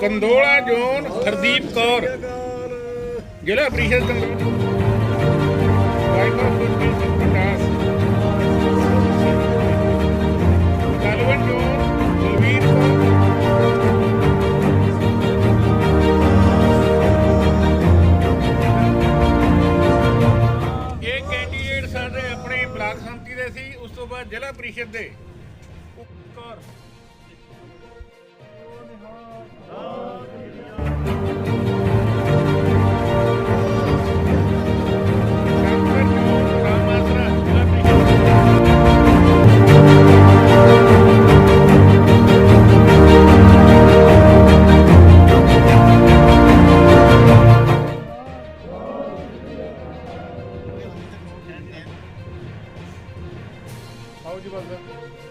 ਕੰ- ਕੰਦੋਲਾ ਜ਼ੋਨ ਹਰਦੀਪ ਕੌਰ। ਜ਼ਿਲ੍ਹਾ ਪ੍ਰੀਸ਼ਦ ਕੰਦੋਲਾ ਕੈਂਡੀਡੇਟ ਸਾਡੇ ਆਪਣੇ ਬਲਾਕ ਸੰਮਤੀ ਦੇ ਸੀ, ਉਸ ਤੋਂ ਬਾਅਦ ਜ਼ਿਲ੍ਹਾ ਪ੍ਰੀਸ਼ਦ ਦੇ। ਕੌਰ ਸ਼ੰਕਰ ਜੋਨ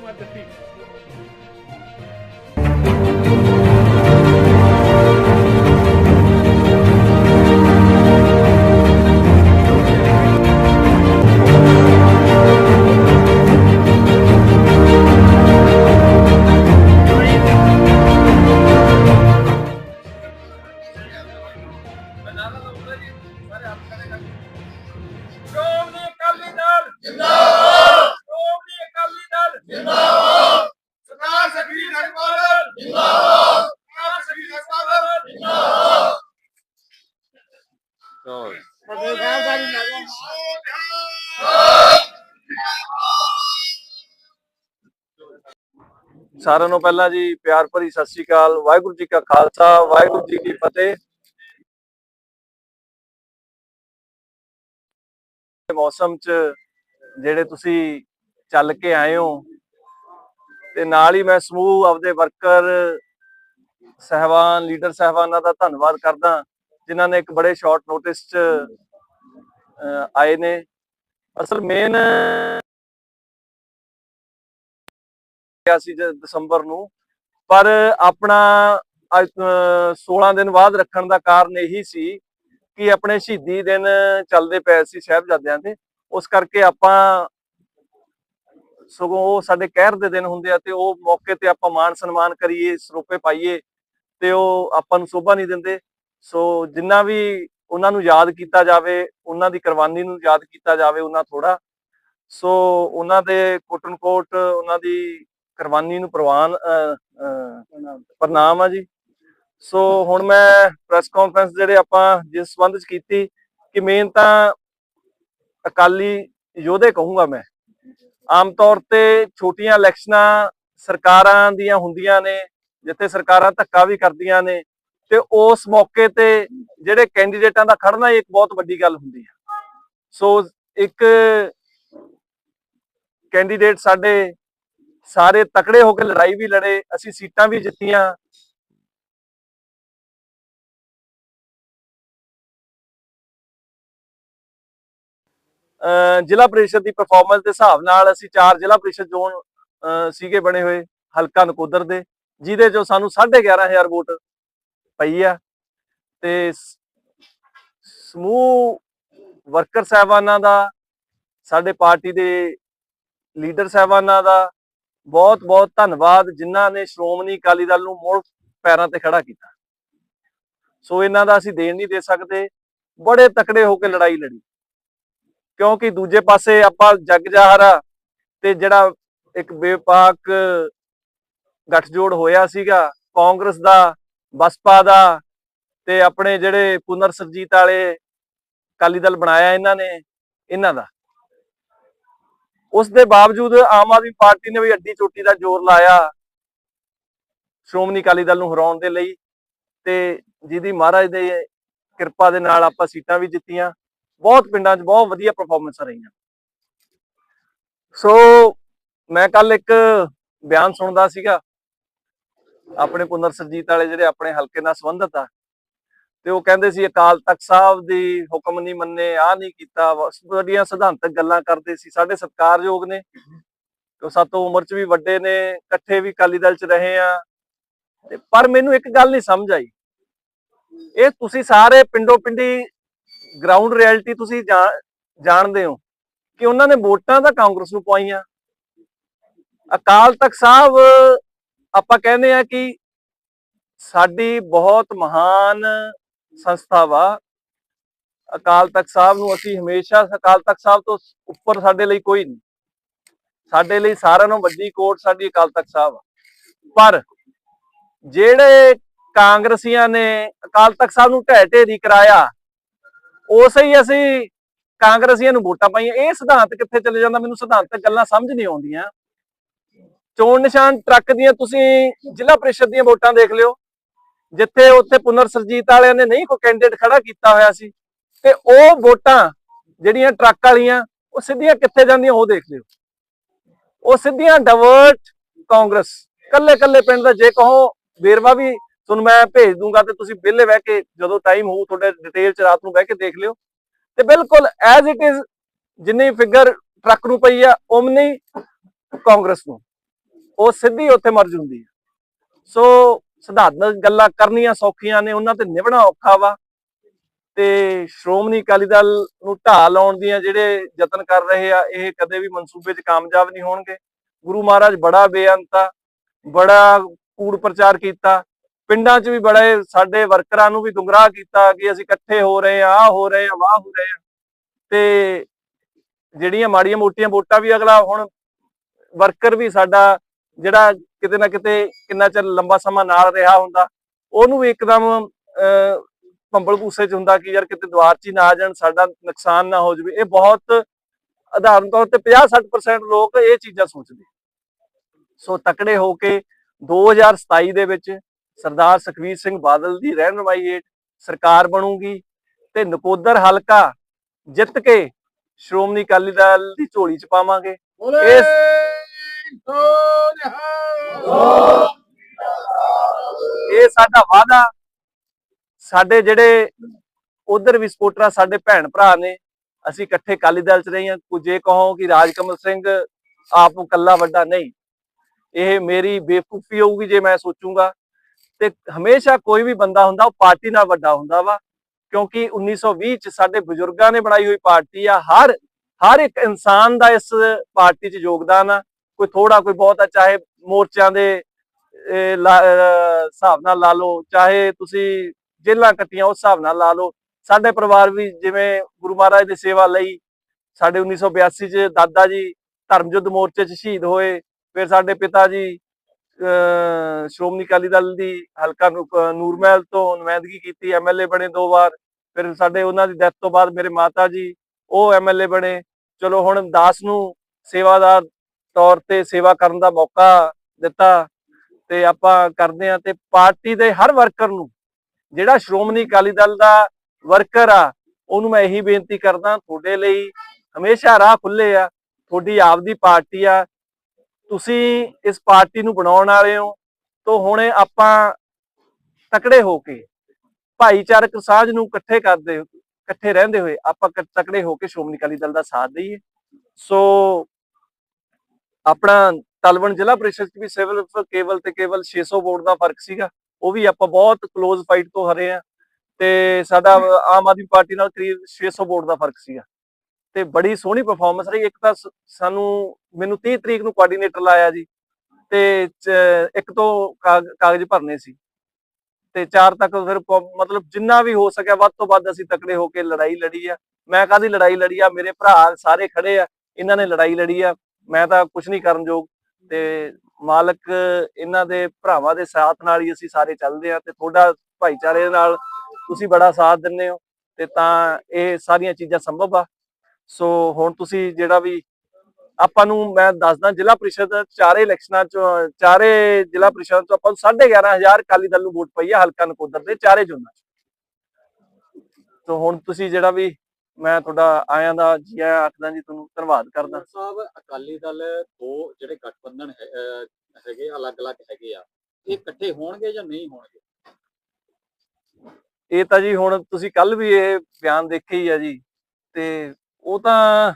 ਰਾਮ ਆਸਰਾ ਜ਼ਿਲ੍ਹਾ ਪ੍ਰੀਸ਼ਦ ਆਓ ਜੀ ਬਸ ਸ਼੍ਰੋਮਣੀ ਅਕਾਲੀ ਦਲ ਜਿੰਦਾਬਾਦ ਸ਼੍ਰੋਮਣੀ ਅਕਾਲੀ ਦਲ ਜਿੰਦਾਬਾਦ ਸਰਦਾਰ ਸਖੀ ਰਖਵਾਲ ਜਿੰਦਾਬਾਦ ਸਰਦਾਰ ਸਖੀ ਰਖਵਾਲ ਜਿੰਦਾਬਾਦ ਸਾਰਿਆਂ ਨੂੰ ਪਹਿਲਾਂ ਜੀ ਪਿਆਰ ਭਰੀ ਸਤਿ ਸ੍ਰੀ ਅਕਾਲ, ਵਾਹਿਗੁਰੂ ਜੀ ਕਾ ਖਾਲਸਾ, ਵਾਹਿਗੁਰੂ ਜੀ ਕੀ ਫਤਿਹ। ਮੌਸਮ 'ਚ ਜਿਹੜੇ ਤੁਸੀਂ ਚੱਲ ਕੇ ਆਏ ਹੋ, ਤੇ ਨਾਲ ਹੀ ਮੈਂ ਸਮੂਹ ਆਪਦੇ ਵਰਕਰ, ਸਹਿਬਾਨ, ਲੀਡਰ ਸਹਿਬਾਨਾਂ ਦਾ ਧੰਨਵਾਦ ਕਰਦਾ, ਜਿਨ੍ਹਾਂ ਨੇ ਇੱਕ ਬੜੇ ਸ਼ਾਰਟ ਨੋਟਿਸ 'ਚ ਆਏ ਨੇ। ਅਸਲ ਮੇਨ ਗਿਆ ਸੀ ਦਸੰਬਰ ਨੂੰ। ਪਰ ਆਪਣਾ ਅੱਜ, 16 ਦਿਨ ਬਾਅਦ ਰੱਖਣ ਦਾ ਕਾਰਨ ਇਹੀ ਸੀ ਕਿ ਆਪਣੇ ਸ਼ਹੀਦੀ ਦਿਨ ਚੱਲਦੇ ਪਏ ਸੀ ਸਾਹਿਬਜ਼ਾਦਿਆਂ ਦੇ। ਉਸ ਕਰਕੇ ਆਪਾਂ ਸਗੋਂ ਉਹ ਸਾਡੇ ਕਹਿਰ ਦੇ ਦਿਨ ਹੁੰਦੇ ਆ ਤੇ ਉਹ ਮੌਕੇ ਤੇ ਆਪਾਂ ਮਾਣ ਸਨਮਾਨ ਕਰੀਏ ਸਰੂਪੇ ਪਾਈਏ ਤੇ ਉਹ ਆਪਾਂ ਨੂੰ ਸ਼ੋਭਾ ਨਹੀਂ ਦਿੰਦੇ। ਸੋ ਜਿੰਨਾ ਵੀ ਉਹਨਾਂ ਨੂੰ ਯਾਦ ਕੀਤਾ ਜਾਵੇ ਉਹਨਾਂ ਦੀ ਕੁਰਬਾਨੀ ਨੂੰ ਯਾਦ ਕੀਤਾ ਜਾਵੇ ਉਹਨਾਂ ਥੋੜਾ ਸੋ ਉਹਨਾਂ ਦੇ ਕੋਟਨ ਕੋਟ ਉਹਨਾਂ ਦੀ ਕੁਰਬਾਨੀ ਨੂੰ ਪ੍ਰਵਾਨ ਅਹ, ਪ੍ਰਣਾਮ ਆ ਜੀ। ਸੋ ਹੁਣ ਮੈਂ ਪ੍ਰੈਸ ਕਾਨਫਰੰਸ ਜਿਹੜੇ ਆਪਾਂ ਜਿਸ ਸੰਬੰਧ ਚ ਕੀਤੀ ਕਿ ਮੇਨ ਤਾਂ ਅਕਾਲੀ ਯੋਧੇ ਕਹੂੰਗਾ ਮੈਂ। ਆਮ ਤੌਰ ਤੇ ਛੋਟੀਆਂ ਇਲੈਕਸ਼ਨਾਂ ਸਰਕਾਰਾਂ ਦੀਆਂ ਹੁੰਦੀਆਂ ਨੇ ਜਿੱਥੇ ਸਰਕਾਰਾਂ ਧੱਕਾ ਵੀ ਕਰਦੀਆਂ ਨੇ ਤੇ ਉਸ ਮੌਕੇ ਤੇ ਜਿਹੜੇ ਕੈਂਡੀਡੇਟਾਂ ਦਾ ਖੜਨਾ ਇੱਕ ਬਹੁਤ ਵੱਡੀ ਗੱਲ ਹੁੰਦੀ ਹੈ। ਸੋ ਇੱਕ ਕੈਂਡੀਡੇਟ ਸਾਡੇ ਸਾਰੇ ਤਕੜੇ ਹੋ ਕੇ ਲੜਾਈ ਵੀ ਲੜੇ, ਅਸੀਂ ਸੀਟਾਂ ਵੀ ਜਿੱਤੀਆਂ। ਅਹ ਜ਼ਿਲ੍ਹਾ ਪ੍ਰੀਸ਼ਦ ਦੀ ਪਰਫਾਰਮੈਂਸ ਦੇ ਹਿਸਾਬ ਨਾਲ ਅਸੀਂ ਚਾਰ ਜ਼ਿਲ੍ਹਾ ਪ੍ਰੀਸ਼ਦ ਜ਼ੋਨ, ਅਹ ਸੀਗੇ ਬਣੇ ਹੋਏ ਹਲਕਾ ਨਕੋਦਰ ਦੇ, ਜਿਹਦੇ ਚੋਂ ਸਾਨੂੰ 11500 ਵੋਟ ਪਈ ਆ। ਤੇ ਸਮੂਹ ਵਰਕਰ ਸਾਹਿਬਾਨਾਂ ਦਾ, ਸਾਡੇ ਪਾਰਟੀ ਦੇ ਲੀਡਰ ਸਾਹਿਬਾਨਾਂ ਦਾ ਬਹੁਤ ਬਹੁਤ ਧੰਨਵਾਦ ਜਿਨ੍ਹਾਂ ਨੇ ਸ਼੍ਰੋਮਣੀ ਅਕਾਲੀ ਦਲ ਨੂੰ ਮੁੜ ਪੈਰਾਂ ਤੇ ਖੜਾ ਕੀਤਾ। ਸੋ ਇਹਨਾਂ ਦਾ ਅਸੀਂ ਦੇਣ ਨਹੀਂ ਦੇ ਸਕਦੇ। ਬੜੇ ਤਕੜੇ ਹੋ ਕੇ ਲੜਾਈ ਲੜੀ। ਕਿਉਂਕਿ ਦੂਜੇ ਪਾਸੇ ਆਪਾਂ ਜੱਗ ਜਾਹਰਾ ਤੇ ਜਿਹੜਾ ਇੱਕ ਬੇਪਾਕ ਗੱਠਜੋੜ ਹੋਇਆ ਸੀਗਾ, ਕਾਂਗਰਸ ਦਾ, ਬਸਪਾ ਦਾ ਤੇ ਆਪਣੇ ਜਿਹੜੇ ਪੁਨਰ ਸਰਜੀਤ ਵਾਲੇ ਅਕਾਲੀ ਦਲ ਬਣਾਇਆ ਇਹਨਾਂ ਨੇ, ਇਹਨਾਂ ਦਾ। ਉਸ ਦੇ ਬਾਵਜੂਦ ਆਮ ਆਦਮੀ ਪਾਰਟੀ ਨੇ ਵੀ ਅੱਡੀ ਚੋਟੀ ਦਾ ਜ਼ੋਰ ਲਾਇਆ ਸ਼੍ਰੋਮਣੀ ਅਕਾਲੀ ਦਲ ਨੂੰ ਹਰਾਉਣ ਦੇ ਲਈ ਤੇ ਜਿਹਦੀ ਮਹਾਰਾਜ ਦੇ ਕਿਰਪਾ ਦੇ ਨਾਲ ਆਪਾਂ ਸੀਟਾਂ ਵੀ ਜਿੱਤੀਆਂ। ਬਹੁਤ ਪਿੰਡਾਂ 'ਚ ਬਹੁਤ ਵਧੀਆ ਪਰਫਾਰਮੈਂਸ ਰਹੀਆਂ। ਸੋ ਮੈਂ ਕੱਲ ਇੱਕ ਬਿਆਨ ਸੁਣਦਾ ਸੀਗਾ। ਆਪਣੇ ਪੁਨਰ ਸਰਜੀਤ ਵਾਲੇ ਜਿਹੜੇ ਆਪਣੇ ਹਲਕੇ ਨਾਲ ਸੰਬੰਧਿਤ ਆ ਤੇ ਉਹ ਕਹਿੰਦੇ ਸੀ, ਅਕਾਲ ਤਖਤ ਸਾਹਿਬ ਦੀ ਹੁਕਮ ਨਹੀਂ ਮੰਨੇ ਆ ਨਹੀਂ ਕੀਤਾ। ਬੜੀਆਂ ਸਿਧਾਂਤਕ ਗੱਲਾਂ ਕਰਦੇ ਸੀ, ਸਾਡੇ ਸਤਿਕਾਰਯੋਗ ਨੇ। ਉਹ ਸਾਤੋਂ ਉਮਰ 'ਚ ਵੀ ਵੱਡੇ ਨੇ, ਇਕੱਠੇ ਵੀ ਅਕਾਲੀ ਦਲ 'ਚ ਰਹੇ ਆ। ਤੇ ਪਰ ਮੈਨੂੰ ਇੱਕ ਗੱਲ ਨਹੀਂ ਸਮਝ ਆਈ। ਇਹ ਤੁਸੀਂ ਸਾਰੇ ਪਿੰਡੋ ਪਿੰਡੀ ਗਰਾਊਂਡ ਰਿਐਲਿਟੀ ਤੁਸੀਂ ਜਾਣ- ਜਾਣਦੇ ਹੋ ਕਿ ਉਹਨਾਂ ਨੇ ਵੋਟਾਂ ਤਾਂ ਕਾਂਗਰਸ ਨੂੰ ਪਾਈਆਂ ਅਕਾਲ ਤਖਤ ਸਾਹਿਬ, ਆਪਾਂ ਕਹਿੰਦੇ ਆ ਕਿ ਸਾਡੀ ਬਹੁਤ ਮਹਾਨ ਸੰਸਥਾ ਵਾ। ਅਕਾਲ ਤਖਤ ਸਾਹਿਬ ਨੂੰ ਅਸੀਂ ਹਮੇਸ਼ਾ ਅਕਾਲ ਤਖਤ ਸਾਹਿਬ ਤੋਂ ਉੱਪਰ ਸਾਡੇ ਲਈ ਕੋਈ ਨਹੀਂ। ਸਾਡੇ ਲਈ ਸਾਰਿਆਂ ਨੂੰ ਵੱਡੀ ਕੋਟ ਸਾਡੀ ਅਕਾਲ ਤਖਤ ਸਾਹਿਬ ਆ। ਪਰ ਜਿਹੜੇ ਕਾਂਗਰਸੀਆਂ ਨੇ ਅਕਾਲ ਤਖਤ ਸਾਹਿਬ ਨੂੰ ਢਹਿ ਢੇਰੀ ਕਰਾਇਆ, ਉਸੇ ਹੀ ਅਸੀਂ ਕਾਂਗਰਸੀਆਂ ਨੂੰ ਵੋਟਾਂ ਪਾਈਆਂ। ਇਹ ਸਿਧਾਂਤ ਕਿੱਥੇ ਚਲੇ ਜਾਂਦਾ? ਮੈਨੂੰ ਸਿਧਾਂਤਕ ਗੱਲਾਂ ਸਮਝ ਨਹੀਂ ਆਉਂਦੀਆਂ। ਚੋਣ ਨਿਸ਼ਾਨ ਟਰੱਕ ਦੀਆਂ ਤੁਸੀਂ ਜ਼ਿਲ੍ਹਾ ਪ੍ਰੀਸ਼ਦ ਦੀਆਂ ਵੋਟਾਂ ਦੇਖ ਲਿਓ। ਜਿੱਥੇ ਉੱਥੇ ਪੁਨਰ ਸਰਜੀਤ ਵਾਲਿਆਂ ਨੇ ਨਹੀਂ ਕੋਈ ਕੈਂਡੀਡੇਟ ਖੜਾ ਕੀਤਾ ਹੋਇਆ ਸੀ, ਤੇ ਉਹ ਵੋਟਾਂ ਜਿਹੜੀਆਂ ਟਰੱਕ ਵਾਲੀਆਂ, ਉਹ ਸਿੱਧੀਆਂ ਕਿੱਥੇ ਜਾਂਦੀਆਂ ਉਹ ਦੇਖ ਲਿਓ। ਉਹ ਸਿੱਧੀਆਂ ਡਿਵਰਟ ਕਾਂਗਰਸ ਕੱਲੇ ਕੱਲੇ ਪਿੰਡ ਦਾ, ਜੇ ਕਹੋ ਵੇਰਵਾ ਵੀ ਤੁਹਾਨੂੰ ਮੈਂ ਭੇਜ ਦੂੰਗਾ ਤੇ ਤੁਸੀਂ ਵਿਹਲੇ ਬਹਿ ਕੇ ਜਦੋਂ ਟਾਈਮ ਹੋਊ ਤੁਹਾਡੇ ਡਿਟੇਲ ਚ ਰਾਤ ਨੂੰ ਬਹਿ ਕੇ ਦੇਖ ਲਿਓ। ਤੇ ਬਿਲਕੁਲ ਐਜ਼ ਇਟ ਇਜ਼ ਜਿੰਨੀ ਫਿਗਰ ਟਰੱਕ ਨੂੰ ਪਈ ਆ ਉਮਨੀ ਕਾਂਗਰਸ ਨੂੰ, ਉਹ ਸਿੱਧੀ ਉੱਥੇ ਮਰਜ ਹੁੰਦੀ ਹੈ ਸੋ ਸਿਧਾਂਤਕ ਗੱਲਾਂ ਕਰਨੀਆਂ ਸੌਖੀਆਂ ਨੇ, ਉਹਨਾਂ ਤੇ ਨਿਭਣਾ ਔਖਾ ਵਾ। ਤੇ ਸ਼੍ਰੋਮਣੀ ਅਕਾਲੀ ਦਲ ਨੂੰ ਢਾਹ ਲਾਉਣ ਦੀਆਂ ਜਿਹੜੇ ਯਤਨ ਕਰ ਰਹੇ ਆ, ਇਹ ਕਦੇ ਵੀ ਮਨਸੂਬੇ 'ਚ ਕਾਮਯਾਬ ਨਹੀਂ ਹੋਣਗੇ। ਗੁਰੂ ਮਹਾਰਾਜ ਬੜਾ ਬੇਅੰਤ ਬੜਾ ਕੂੜ ਪ੍ਰਚਾਰ ਕੀਤਾ। ਪਿੰਡਾਂ 'ਚ ਵੀ ਬੜੇ ਸਾਡੇ ਵਰਕਰਾਂ ਨੂੰ ਵੀ ਗੁੰਮਰਾਹ ਕੀਤਾ ਕਿ ਅਸੀਂ ਇਕੱਠੇ ਹੋ ਰਹੇ ਆ ਆ ਹੋ ਰਹੇ ਆ, ਵਾਹ ਹੋ ਰਹੇ ਆ। ਤੇ ਜਿਹੜੀਆਂ ਮਾੜੀਆਂ ਮੋਟੀਆਂ ਵੋਟਾਂ ਵੀ ਅਗਲਾ ਹੁਣ ਵਰਕਰ ਵੀ ਸਾਡਾ ਜਿਹੜਾ ਕਿਤੇ ਨਾ ਕਿਤੇ ਕਿੰਨਾ ਚਿਰ ਲੰਬਾ ਸਮਾਂ ਨਾਲ ਰਿਹਾ ਹੁੰਦਾ ਉਹਨੂੰ ਵੀ ਇੱਕਦਮ ਭੰਬਲ ਭੂਸੇ ਚ ਹੁੰਦਾ ਕਿ ਯਾਰ ਕਿਤੇ ਦੁਆਰ ਚ ਹੀ ਨਾ ਆ ਜਾਣ ਸਾਡਾ ਨੁਕਸਾਨ ਨਾ ਹੋ ਜਾਵੇ। ਇਹ ਬਹੁਤ ਆਧਾਰਨ ਤੌਰ ਤੇ 50-60% ਲੋਕ ਇਹ ਚੀਜ਼ਾਂ ਸੋਚਦੇ। ਸੋ ਤਕੜੇ ਹੋ ਕੇ 2027 ਦੇ ਵਿੱਚ ਸਰਦਾਰ ਸੁਖਵੀਰ ਸਿੰਘ ਬਾਦਲ ਦੀ ਰਹਿਨੁਮਾਈ ਹੇਠ ਸਰਕਾਰ ਬਣੂਗੀ ਤੇ ਨਕੋਦਰ ਹਲਕਾ ਜਿੱਤ ਕੇ ਸ਼੍ਰੋਮਣੀ ਅਕਾਲੀ ਦਲ ਦੀ ਝੋਲੀ ਚ ਪਾਵਾਂਗੇ। ਇਸ ਸਾਡਾ ਵਾਅਦਾ। ਸਾਡੇ ਜਿਹੜੇ ਉਧਰ ਵੀ ਸਪੋਰਟਰ ਆ ਸਾਡੇ ਭੈਣ ਭਰਾ ਨੇ, ਅਸੀਂ ਇਕੱਠੇ ਅਕਾਲੀ ਦਲ ਚ ਰਹੇ ਹਾਂ। ਕੁਝ ਇਹ ਕਹੋ ਕਿ ਰਾਜਕਮਲ ਸਿੰਘ ਆਪ ਨੂੰ ਕੱਲਾ ਵੱਡਾ ਨਹੀਂ। ਇਹ ਮੇਰੀ ਬੇਵਕੂਫੀ ਹੋਊਗੀ ਜੇ ਮੈਂ ਸੋਚੂੰਗਾ। ਤੇ ਹਮੇਸ਼ਾ ਕੋਈ ਵੀ ਬੰਦਾ ਹੁੰਦਾ, ਉਹ ਪਾਰਟੀ ਨਾਲ ਵੱਡਾ ਹੁੰਦਾ ਵਾ। ਕਿਉਂਕਿ 1920 ਚ ਸਾਡੇ ਬਜ਼ੁਰਗਾਂ ਨੇ ਬਣਾਈ ਹੋਈ ਪਾਰਟੀ ਆ। ਹਰ ਹਰ ਇੱਕ ਇਨਸਾਨ ਦਾ ਇਸ ਪਾਰਟੀ 'ਚ ਯੋਗਦਾਨ ਆ। ਕੋਈ ਥੋੜਾ ਕੋਈ ਬਹੁਤ ਆ ਚਾਹੇ ਮੋਰਚਿਆਂ ਦੇ ਹਿਸਾਬ ਨਾਲ ਲਾ ਲਓ, ਚਾਹੇ ਤੁਸੀਂ ਜੇਲਾਂ ਕੱਟੀਆਂ, ਉਸ ਹਿਸਾਬ ਨਾਲ ਲਾ ਲਓ। ਸਾਡੇ ਪਰਿਵਾਰ ਵੀ ਜਿਵੇਂ ਗੁਰੂ ਮਹਾਰਾਜ ਦੀ ਸੇਵਾ ਲਈ, ਸਾਡੇ 1982 ਚ ਦਾਦਾ ਜੀ ਧਰਮ ਯੁੱਧ ਮੋਰਚੇ 'ਚ ਸ਼ਹੀਦ ਹੋਏ, ਫਿਰ ਸਾਡੇ ਪਿਤਾ ਜੀ ਸ਼੍ਰੋਮਣੀ ਅਕਾਲੀ ਦਲ ਦੀ ਹਲਕਾ ਨੂੰ- ਨੂਰਮਹਿਲ ਤੋਂ ਨੁਮਾਇੰਦਗੀ ਕੀਤੀ ਐਮਐਲਏ ਬਣੇ ਦੋ ਵਾਰ। ਫਿਰ ਸਾਡੇ ਉਹਨਾਂ ਦੀ ਡੈਥ ਤੋਂ ਬਾਅਦ ਮੇਰੇ ਮਾਤਾ ਜੀ, ਉਹ ਐਮਐਲਏ ਬਣੇ। ਚਲੋ ਹੁਣ ਦਾਸ ਨੂੰ ਸੇਵਾਦਾਰ ਤੌਰ ਤੇ ਸੇਵਾ ਕਰਨ ਦਾ ਮੌਕਾ ਦਿੱਤਾ। ਤੇ ਆਪਾਂ ਕਰਦੇ ਆ ਤੇ ਪਾਰਟੀ ਦੇ ਹਰ ਵਰਕਰ ਨੂੰ, ਜਿਹੜਾ ਸ਼੍ਰੋਮਣੀ ਅਕਾਲੀ ਦਲ ਦਾ ਵਰਕਰ ਆ, ਉਹਨੂੰ ਮੈਂ ਇਹੀ ਬੇਨਤੀ ਕਰਦਾ, ਤੁਹਾਡੇ ਲਈ ਹਮੇਸ਼ਾ ਰਾਹ ਖੁੱਲੇ ਆ, ਤੁਹਾਡੀ ਆਪਦੀ ਪਾਰਟੀ ਆ, ਤੁਸੀਂ ਇਸ ਪਾਰਟੀ ਨੂੰ ਬਣਾਉਣ ਵਾਲੇ ਹੋ, ਤੋਂ ਹੁਣੇ ਆਪਾਂ ਤਕੜੇ ਹੋ ਕੇ ਭਾਈਚਾਰਕ ਸਾਂਝ ਨੂੰ ਇਕੱਠੇ ਕਰਦੇ ਇਕੱਠੇ ਰਹਿੰਦੇ ਹੋਏ ਆਪਾਂ ਤਕੜੇ ਹੋ ਕੇ ਸ਼੍ਰੋਮਣੀ ਅਕਾਲੀ ਦਲ ਦਾ ਸਾਥ ਦਈਏ। ਸੋ ਆਪਣਾ ਤਲਵਣ ਜ਼ਿਲ੍ਹਾ ਪ੍ਰੀਸ਼ਦ ਚ ਵੀ ਸਿਵਲ ਕੇਵਲ ਤੇ ਕੇਵਲ 600 ਵੋਟ ਦਾ ਫ਼ਰਕ ਸੀਗਾ ਉਹ ਵੀ ਆਪਾਂ ਬਹੁਤ ক্লোਜ਼ ਫਾਈਟ ਤੋਂ ਹਰੇ ਆ ਤੇ ਸਾਡਾ ਆਮ ਆਦਮੀ ਪਾਰਟੀ ਨਾਲ ਕਰੀਬ 600 ਵੋਟ ਦਾ ਫ਼ਰਕ ਸੀਗਾ ਤੇ ਬੜੀ ਸੋਹਣੀ ਪਰਫਾਰਮੈਂਸ ਰਹੀ ਇੱਕ ਤਾਂ ਸਾਨੂੰ ਮੈਨੂੰ 30 ਤਰੀਕ ਨੂੰ ਕੋਆਰਡੀਨੇਟਰ ਲਾਇਆ ਜੀ ਤੇ ਇੱਕ ਤੋਂ ਕਾਗ- ਕਾਗਜ਼ ਭਰਨੇ ਸੀ ਤੇ ਚਾਰ ਤੱਕ ਫਿਰ ਮਤਲਬ ਜਿੰਨਾ ਵੀ ਹੋ ਸਕਿਆ ਵੱਧ ਤੋਂ ਵੱਧ ਅਸੀਂ ਤਕੜੇ ਹੋ ਕੇ ਲੜਾਈ ਲੜੀ ਆ ਮੈਂ ਕਾਦੀ ਲੜਾਈ ਲੜੀ ਆ ਮੇਰੇ ਭਰਾ ਸਾਰੇ ਖੜੇ ਆ ਇਹਨਾਂ ਨੇ ਲੜਾਈ ਲੜੀ ਆ ਮੈਂ ਤਾਂ ਕੁਝ ਨਹੀਂ ਕਰਨ ਯੋਗ ਤੇ ਮਾਲਕ ਇਹਨਾਂ ਦੇ ਭਰਾਵਾਂ ਦੇ ਸਾਥ ਨਾਲ ਹੀ ਅਸੀਂ ਸਾਰੇ ਚੱਲਦੇ ਆ ਤੇ ਤੁਹਾਡਾ ਭਾਈਚਾਰੇ ਨਾਲ ਤੁਸੀਂ ਬੜਾ ਸਾਥ ਦਿੰਦੇ ਹੋ ਤੇ ਤਾਂ ਇਹ ਸਾਰੀਆਂ ਚੀਜ਼ਾਂ ਸੰਭਵ ਆ। ਸੋ ਹੁਣ ਤੁਸੀਂ ਜਿਹੜਾ ਵੀ ਆਪਾਂ ਨੂੰ ਮੈਂ ਦੱਸਦਾ ਜ਼ਿਲ੍ਹਾ ਪ੍ਰੀਸ਼ਦ ਚਾਰੇ ਇਲੈਕਸ਼ਨਾਂ ਚ, ਚਾਰੇ ਜ਼ਿਲ੍ਹਾ ਪ੍ਰੀਸ਼ਦ ਤੋਂ ਆਪਾਂ ਨੂੰ 11500 ਅਕਾਲੀ ਦਲ ਨੂੰ ਵੋਟ ਪਈ ਆ ਹਲਕਾ ਨਕੋਦਰ ਦੇ ਚਾਰੇ ਜ਼ੋਨਾਂ ਚ। ਸੋ ਹੁਣ ਤੁਸੀਂ ਜਿਹੜਾ ਵੀ ਮੈਂ ਤੁਹਾਡਾ ਆਇਆਂ ਦਾ ਜੀ ਆਇਆਂ ਆਖਦਾ ਜੀ ਤੁਹਾਨੂੰ ਧੰਨਵਾਦ ਕਰਦਾ। ਸਾਹਿਬ ਅਕਾਲੀ ਦਲ ਦੋ ਜਿਹੜੇ ਗਠਬੰਧਨ ਹੈਗੇ ਅਲੱਗ-ਅਲੱਗ ਹੈਗੇ ਆ ਇਹ ਇਕੱਠੇ ਹੋਣਗੇ ਜਾਂ ਨਹੀਂ ਹੋਣਗੇ? ਇਹ ਤਾਂ ਜੀ ਹੁਣ ਤੁਸੀਂ ਕੱਲ ਵੀ ਇਹ ਬਿਆਨ ਦੇਖੇ ਹੀ ਆ ਜੀ ਤੇ ਉਹ ਤਾਂ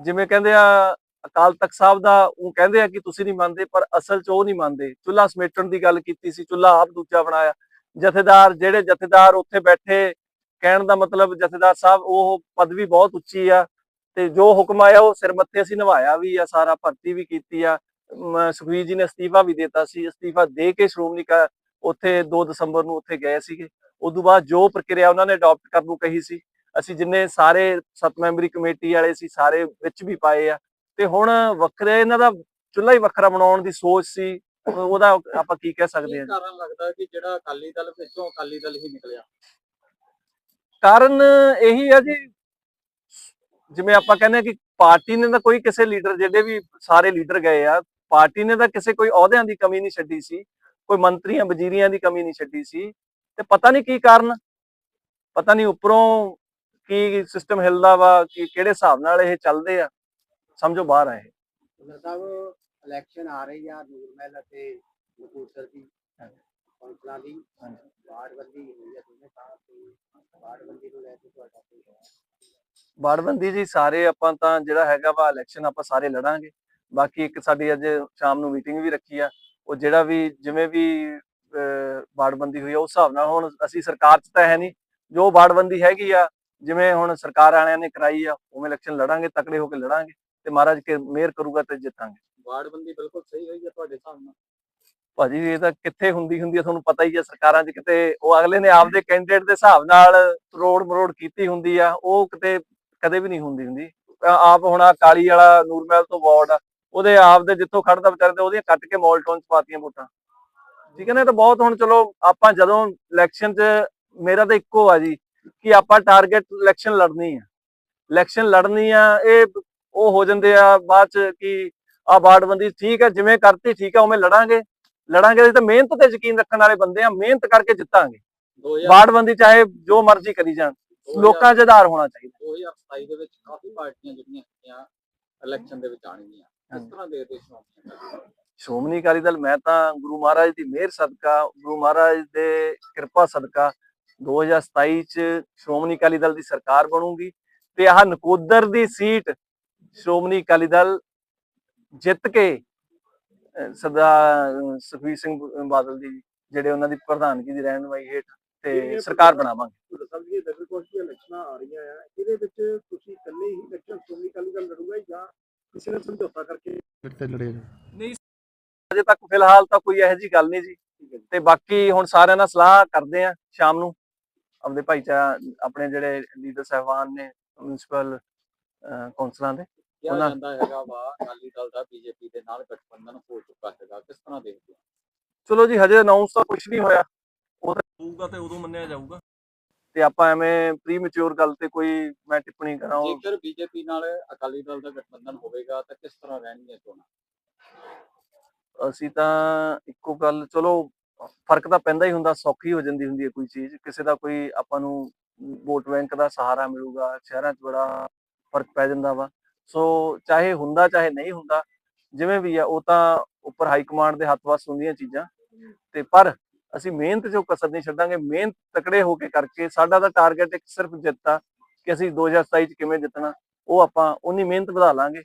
ਜਿਵੇਂ ਕਹਿੰਦੇ ਆ ਅਕਾਲ ਤਖਤ ਸਾਹਿਬ ਦਾ ਉਹ ਕਹਿੰਦੇ ਆ ਕਿ ਤੁਸੀਂ ਨਹੀਂ ਮੰਨਦੇ ਪਰ ਅਸਲ 'ਚ ਉਹ ਨਹੀਂ ਮੰਨਦੇ। ਚੁੱਲ੍ਹਾ ਸਮੇਟਣ ਦੀ ਗੱਲ ਕੀਤੀ ਸੀ ਚੁੱਲ੍ਹਾ ਆਪ ਦੂਜਾ ਬਣਾਇਆ। ਜਥੇਦਾਰ ਜਿਹੜੇ ਜਥੇਦਾਰ ਉੱਥੇ ਬੈਠੇ ਕਹਿਣ ਦਾ ਮਤਲਬ ਜਥੇਦਾਰ ਸਾਹਿਬ ਉਹ ਪਦਵੀ ਬਹੁਤ ਉੱਚੀ ਆ ਤੇ ਜੋ ਹੁਕਮ ਆਇਆ ਉਹ ਸਿਰ ਮੱਥੇ ਅਸੀਂ ਨਿਭਾਇਆ ਵੀ ਆ ਸਾਰਾ ਭਰਤੀ ਵੀ ਕੀਤੀ ਆ। ਸੁਖਬੀਰ ਜੀ ਨੇ ਅਸਤੀਫਾ ਵੀ ਦਿੱਤਾ ਸੀ ਅਸਤੀਫਾ ਦੇ ਕੇ ਸ਼੍ਰੋਮਣੀ ਕਾ ਉੱਥੇ 2 ਦਸੰਬਰ ਨੂੰ ਉੱਥੇ ਗਏ ਸੀਗੇ। ਉਦੋਂ ਬਾਅਦ ਜੋ ਪ੍ਰਕਿਰਿਆ ਉਹਨਾਂ ਨੇ ਅਡਾਪਟ ਕਰਨ ਨੂੰ ਕਹੀ ਸੀ ਅਸੀਂ ਜਿੰਨੇ ਸਾਰੇ ਸੱਤ ਮੈਂਬਰੀ ਕਮੇਟੀ ਵਾਲੇ ਸੀ ਸਾਰੇ ਵਿੱਚ ਵੀ ਪਾਏ ਆ। ਤੇ ਹੁਣ ਵੱਖਰੇ ਇਹਨਾਂ ਦਾ ਚੁੱਲ੍ਹਾ ਹੀ ਵੱਖਰਾ ਬਣਾਉਣ ਦੀ ਸੋਚ ਸੀ ਉਹ- ਉਹਦਾ ਆਪਾਂ ਕੀ ਕਹਿ ਸਕਦੇ ਹਾਂ। ਕਾਰਨ ਲੱਗਦਾ ਕਿ ਜਿਹੜਾ ਅਕਾਲੀ ਦਲ ਵਿੱਚੋਂ ਅਕਾਲੀ ਦਲ ਹੀ ਨਿਕਲਿਆ? ਕਾਰਨ ਇਹੀ ਆ ਜੀ, ਜਿਵੇਂ ਆਪਾਂ ਕਹਿੰਦੇ ਕਿ ਪਾਰਟੀ ਨੇ ਤਾਂ ਕੋਈ ਕਿਸੇ ਲੀਡਰ, ਜਿਹੜੇ ਵੀ ਸਾਰੇ ਲੀਡਰ ਗਏ ਆ, ਪਾਰਟੀ ਨੇ ਤਾਂ ਕਿਸੇ ਕੋਈ ਅਹੁਦਿਆਂ ਦੀ ਕਮੀ ਨਹੀਂ ਛੱਡੀ ਸੀ, ਕੋਈ ਮੰਤਰੀਆਂ, ਵਜ਼ੀਰੀਆਂ ਦੀ ਕਮੀ ਨਹੀਂ ਛੱਡੀ ਸੀ ਤੇ ਪਤਾ ਨਹੀਂ ਕੀ ਕਾਰਨ? ਪਤਾ ਨਹੀਂ ਉੱਪਰੋਂ ਕੀ ਸਿਸਟਮ ਹਿਲਦਾ ਵਾ, ਕਿ ਕਿਹੜੇ ਹਿਸਾਬ ਨਾਲ ਇਹ ਚੱਲਦੇ ਆ, ਸਮਝੋ ਬਾਹਰ ਆ ਇਹ। ਸਾਹਿਬ ਇਲੈਕਸ਼ਨ ਆ ਰਹੀ ਆ ਨੂਰਮਹਿਲ ਅਤੇ ਨਕੂਸਰ ਦੀ। ਕੌਂਸਲਾਂ ਦੀ ਵਾਰਡਬੰਦੀ ਹੋਈ ਹੈ ਦੋਨੇ ਥਾਂ ਤੇ। ਵਾਰਡਬੰਦੀ ਨੂੰ ਲੈ ਕੇ ਤੁਹਾਡਾ ਕੀ ਹੈ? ਬਾੜਬੰਦੀ ਜੀ ਸਾਰੇ ਆਪਾਂ ਤਾਂ ਜਿਹੜਾ ਹੈਗਾ ਵਾ ਇਲੈਕਸ਼ਨ ਆਪਾਂ ਸਾਰੇ ਲੜਾਂਗੇ। ਬਾਕੀ ਇੱਕ ਸਾਡੀ ਅੱਜ ਸ਼ਾਮ ਨੂੰ ਮੀਟਿੰਗ ਵੀ ਰੱਖੀ ਆ। ਉਹ ਜਿਹੜਾ ਵੀ ਜਿਵੇਂ ਵੀ ਬਾੜਬੰਦੀ ਹੋਈ ਆ ਉਸ ਹਿਸਾਬ ਨਾਲ ਹੁਣ ਅਸੀਂ ਸਰਕਾਰ 'ਚ ਤਾਂ ਹੈ ਨਹੀਂ। ਜੋ ਬਾੜਬੰਦੀ ਹੈਗੀ ਆ ਜਿਵੇਂ ਹੁਣ ਸਰਕਾਰ ਵਾਲਿਆਂ ਨੇ ਕਰਾਈ ਆ ਉਵੇਂ ਇਲੈਕਸ਼ਨ ਲੜਾਂਗੇ ਤਕੜੇ ਹੋ ਕੇ ਲੜਾਂਗੇ ਤੇ ਮਹਾਰਾਜ ਕੇ ਮਿਹਰ ਕਰੂਗਾ ਤੇ ਜਿੱਤਾਂਗੇ। ਵਾਰਡਬੰਦੀ ਬਿਲਕੁਲ ਸਹੀ ਹੋਈ ਹੈ ਤੁਹਾਡੇ ਹਿਸਾਬ ਨਾਲ। ਭਾਜੀ, ਇਹ ਤਾਂ ਕਿੱਥੇ ਹੁੰਦੀ ਹੁੰਦੀ ਆ, ਤੁਹਾਨੂੰ ਪਤਾ ਹੀ ਆ, ਸਰਕਾਰਾਂ 'ਚ ਕਿਤੇ ਉਹ ਅਗਲੇ ਨੇ ਆਪਦੇ ਕੈਂਡੀਡੇਟ ਦੇ ਹਿਸਾਬ ਨਾਲ ਰੋਡ ਮਰੋੜ ਕੀਤੀ ਹੁੰਦੀ ਆ, ਉਹ ਕਿਤੇ ਕਦੇ ਵੀ ਨਹੀਂ ਹੁੰਦੀ ਹੁੰਦੀ। ਆਪ ਹੁਣ ਆ ਕਾਲੀ ਵਾਲਾ ਨੂਰਮਹਿਲ ਤੋਂ ਵਾਰਡ ਆ, ਉਹਦੇ ਆਪ ਦੇ ਜਿੱਥੋਂ ਖੜਦਾ ਵਿਚਾਰੇ ਤੇ ਉਹਦੀਆਂ ਕੱਟ ਕੇ ਮੋਲਟੋਨ ਚ ਪਾਤੀਆਂ ਵੋਟਾਂ। ਠੀਕ ਹੈ ਨਾ, ਇਹ ਤਾਂ ਬਹੁਤ ਹੁਣ ਚਲੋ, ਆਪਾਂ ਜਦੋਂ ਇਲੈਕਸ਼ਨ 'ਚ, ਮੇਰਾ ਤਾਂ ਇੱਕੋ ਆ ਜੀ, ਕਿ ਆਪਾਂ ਟਾਰਗੇਟ ਇਲੈਕਸ਼ਨ ਲੜਨੀ ਆ। ਇਲੈਕਸ਼ਨ ਲੜਨੀ ਆ, ਇਹ ਉਹ ਹੋ ਜਾਂਦੇ ਆ, ਬਾਅਦ ਚ ਕਿ ਆ ਬਾੜਬੰਦੀ ਠੀਕ ਹੈ ਜਿਵੇਂ ਕਰਤੀ ਠੀਕ ਹੈ ਉਵੇਂ ਲੜਾਂਗੇ। ਲੜਾਂਗੇ ਅਸੀਂ ਤਾਂ ਮਿਹਨਤ ਤੇ ਯਕੀਨ ਰੱਖਣ ਵਾਲੇ ਬੰਦੇ ਆ ਮਿਹਨਤ ਕਰਕੇ ਜਿੱਤਾਂਗੇ 2000 ਬਾੜਬੰਦੀ ਚਾਹੇ ਜੋ ਮਰਜ਼ੀ ਕਰੀ ਜਾਣ ਲੋਕਾਂ 'ਚ ਆਧਾਰ ਹੋਣਾ ਚਾਹੀਦਾ 2027 ਦੇ ਵਿੱਚ ਕਾਫੀ ਪਾਰਟੀਆਂ ਜਿਹੜੀਆਂ ਹੈਗੀਆਂ ਇਲੈਕਸ਼ਨ ਦੇ ਵਿੱਚ ਆਣਗੀਆਂ ਹਾਂਜੀ। ਤਰ੍ਹਾਂ ਦੇ ਦੇ ਸ਼੍ਰੋਮਣੀ ਅਕਾਲੀ ਦਲ? ਮੈਂ ਤਾਂ ਗੁਰੂ ਮਹਾਰਾਜ ਦੀ ਮਿਹਰ ਸਦਕਾ ਗੁਰੂ ਮਹਾਰਾਜ ਦੇ ਕਿਰਪਾ ਸਦਕਾ 2027 ਚ ਸ਼੍ਰੋਮਣੀ ਅਕਾਲੀ ਦਲ ਦੀ ਸਰਕਾਰ ਬਣੂਗੀ ਤੇ ਆਹ ਨਕੋਦਰ ਦੀ ਸੀਟ ਸ਼੍ਰੋਮਣੀ ਅਕਾਲੀ ਦਲ ਜਿੱਤ ਕੇ ਸਰਦਾਰ ਅਹ, ਸੁਖਬੀਰ ਸਿੰਘ ਬਾਦਲ ਦੀ ਜਿਹੜੇ ਉਹਨਾਂ ਦੀ ਪ੍ਰਧਾਨਗੀ ਦੀ ਰਹਿਨੁਮਾਈ ਹੇਠ ਤੇ ਸਰਕਾਰ ਬਣਾਵਾਂਗੇ। ਸਾਹਿਬ ਜੀ ਨਗਰ ਕੌਂਸਲ ਦੀਆਂ ਇਲੈਕਸ਼ਨਾਂ ਆ ਰਹੀਆਂ ਆ ਇਹਦੇ ਵਿੱਚ ਤੁਸੀਂ ਇਕੱਲੇ ਹੀ ਇਲੈਕਸ਼ਨ ਸ਼੍ਰੋਮਣੀ ਅਕਾਲੀ ਦਲ ਲੜੂਗਾ ਜਾਂ ਕਿਸੇ ਨਾਲ ਸਮਝੌਤਾ ਕਰਕੇ? ਅਜੇ ਤੱਕ ਫਿਲਹਾਲ ਤਾਂ ਕੋਈ ਇਹੋ ਜੀ ਗੱਲ ਨਹੀਂ ਜੀ। ਤੇ ਬਾਕੀ ਹੁਣ ਸਾਰਿਆਂ ਨਾਲ ਸਲਾਹ ਕਰਦੇ ਆ ਸ਼ਾਮ ਨੂੰ ਆਪਦੇ ਭਾਈਚਾਰਾ ਆਪਣੇ ਜਿਹੜੇ ਲੀਡਰ ਸਾਹਿਬਾਨ ਨੇ ਮਿਊਨਿਸਪਲ ਕੌਂਸਲਾਂ ਦੇ। ਕਿਹਾ ਉਹਨਾਂ- ਜਾਂਦਾ ਹੈਗਾ ਵਾ ਅਕਾਲੀ ਦਲ ਦਾ ਬੀਜੇਪੀ ਦੇ ਨਾਲ ਗਠਬੰਧਨ ਹੋ ਚੁੱਕਾ ਹੈਗਾ ਕਿਸ ਤਰ੍ਹਾਂ ਦੇਖਦੇ ਹੋ? ਚਲੋ ਜੀ ਹਜੇ ਅਨਾਉਂਸ ਤਾਂ ਕੁਝ ਨਹੀਂ ਹੋਇਆ। ਉਹ ਤਾਂ ਹੋਊਗਾ ਤੇ ਉਦੋਂ ਮੰਨਿਆ ਜਾਊਗਾ। ਤੇ ਆਪਾਂ ਐਵੇਂ ਪ੍ਰੀਮੈਚੁਰ ਗੱਲ ਤੇ ਕੋਈ ਮੈਂ ਟਿੱਪਣੀ ਕਰਾਂ ਉਹ ਜੇਕਰ ਬੀਜੇਪੀ ਨਾਲ ਅਕਾਲੀ ਦਲ ਦਾ ਗਠਬੰਧਨ ਹੋਵੇਗਾ ਤਾਂ ਕਿਸ ਤਰ੍ਹਾਂ ਰਹਿਣਗੀਆਂ ਚੋਣਾਂ? ਅਸੀਂ ਤਾਂ ਇੱਕੋ ਗੱਲ ਚਲੋ ਫ਼ਰਕ ਤਾਂ ਪੈਂਦਾ ਹੀ ਹੁੰਦਾ ਸੌਖੀ ਹੋ ਜਾਂਦੀ ਹੁੰਦੀ ਹੈ ਕੋਈ ਚੀਜ਼ ਕਿਸੇ ਦਾ ਕੋਈ ਆਪਾਂ ਨੂੰ ਵੋਟ ਬੈਂਕ ਦਾ ਸਹਾਰਾ ਮਿਲੂਗਾ ਸ਼ਹਿਰਾਂ 'ਚ ਬੜਾ ਫ਼ਰਕ ਪੈ ਜਾਂਦਾ ਵਾ। ਸੋ ਚਾਹੇ ਹੁੰਦਾ, ਚਾਹੇ ਨਹੀਂ ਹੁੰਦਾ, ਜਿਵੇਂ ਵੀ ਆ, ਉਹ ਤਾਂ ਉੱਪਰ ਹਾਈ ਕਮਾਂਡ ਦੇ ਹੱਥ ਵੱਸ ਹੁੰਦੀਆਂ ਚੀਜ਼ਾਂ। ਤੇ ਪਰ ਅਸੀਂ ਮਿਹਨਤ 'ਚੋਂ ਕਸਰ ਨਹੀਂ ਛੱਡਾਂਗੇ, ਮਿਹਨਤ ਤਕੜੇ ਹੋ ਕੇ ਕਰਕੇ ਸਾਡਾ ਤਾਂ ਟਾਰਗੇਟ ਇੱਕ ਸਿਰਫ ਜਿੱਤ ਆ ਕਿ ਅਸੀਂ 2027 'ਚ ਕਿਵੇਂ ਜਿੱਤਣਾ, ਉਹ ਆਪਾਂ ਉਨੀ ਮਿਹਨਤ ਵਧਾ ਲਾਂਗੇ।